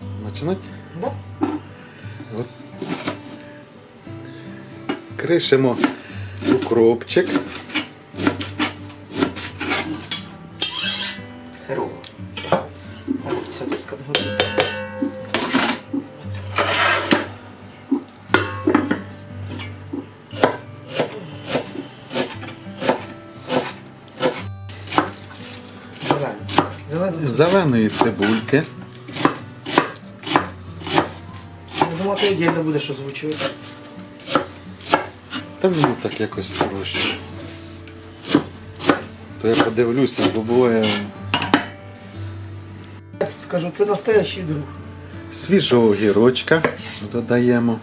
Начинать? Да? От. Кришимо укропчик. Херово. А, Ця доска годиться. Зеленої цибульки. Ти віддільно будеш озвучувати. Та мені так якось проще. То я подивлюся, бо буває Я скажу, це настоящий друг. свіжого огірочка додаємо.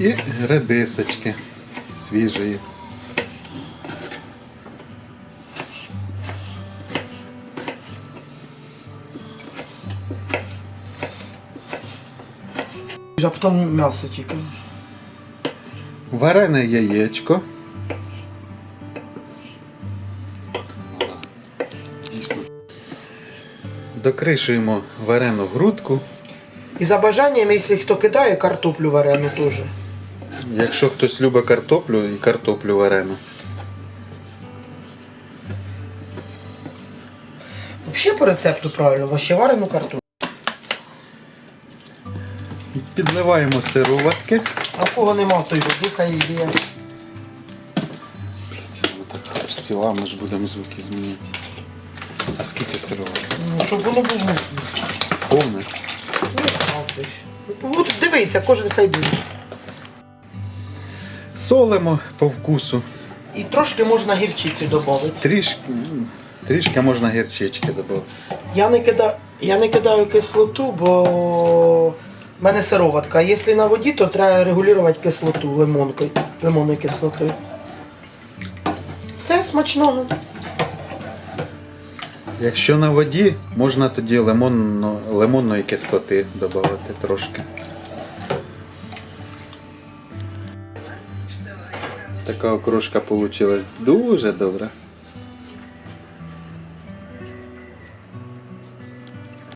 І редисочки свіжої. А потім м'ясо тільки. Варене яєчко. Докришуємо варену грудку. І за бажанням, якщо хто кидає картоплю варену теж. Якщо хтось любить картоплю, і картоплю варену. Взагалі по рецепту правильно, варену картоплю. Підливаємо сироватки. А в кого нема, той воду хай є. Так хрустіла, ми ж будемо звуки змінити. А скільки сироватки? Ну, щоб воно було. Повне. Ну, дивіться, кожен хай дивиться. Солимо по вкусу. І трошки можна гірчиці додати. Трішки, трішки можна гірчички додати. Я не кидаю, я не кидаю кислоту, бо в мене сироватка. А якщо на воді, то треба регулювати кислоту лимонкою, лимонною кислотою. Все смачного. Якщо на воді, можна тоді лимонно, лимонної кислоти додати трошки. Така окружка вийшла дуже добра.